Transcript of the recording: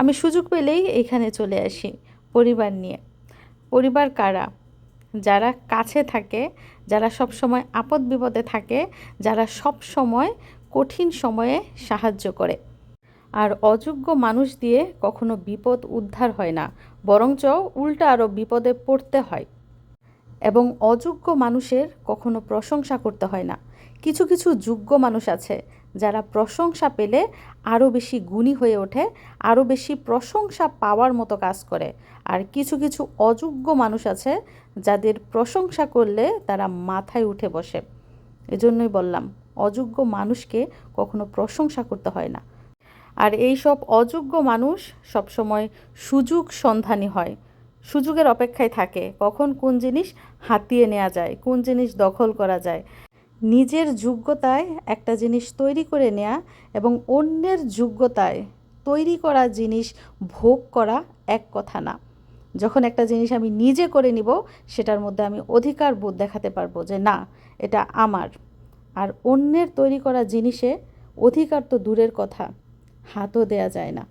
আমি সুযোগ পেলেই এখানে চলে আসি পরিবার নিয়ে। পরিবার কারা? যারা কাছে থাকে, যারা সব সময় আপদ বিপদে থাকে, যারা সব সময় কঠিন সময়ে সাহায্য করে। আর অযোগ্য মানুষ দিয়ে কখনো বিপদ উদ্ধার হয় না, বরঞ্চ উল্টা আরও বিপদে পড়তে হয়। এবং অযোগ্য মানুষের কখনো প্রশংসা করতে হয় না। কিছু কিছু যোগ্য মানুষ আছে যারা প্রশংসা পেলে আরও বেশি গুণী হয়ে ওঠে আরও বেশি প্রশংসা পাওয়ার মতো কাজ করে। আর কিছু কিছু অযোগ্য মানুষ আছে যাদের প্রশংসা করলে তারা মাথায় উঠে বসে। এজন্যই বললাম, অযোগ্য মানুষকে কখনো প্রশংসা করতে হয় না। আর এই সব অযোগ্য মানুষ সবসময় সুযোগ সন্ধানী হয়। সুযোগের অপেক্ষায় থাকে কখন কোন জিনিস হাতিয়ে নেওয়া যায়, কোন জিনিস দখল করা যায়। নিজের যোগ্যতায় একটা জিনিস তৈরি করে নেওয়া এবং অন্যের যোগ্যতায় তৈরি করা জিনিস ভোগ করা এক কথা না। যখন একটা জিনিস আমি নিজে করে নিব, সেটার মধ্যে আমি অধিকার বোধ দেখাতে পারব যে না, এটা আমার। আর অন্যের তৈরি করা জিনিসে অধিকার তো দূরের কথা, হাতও দেয়া যায় না।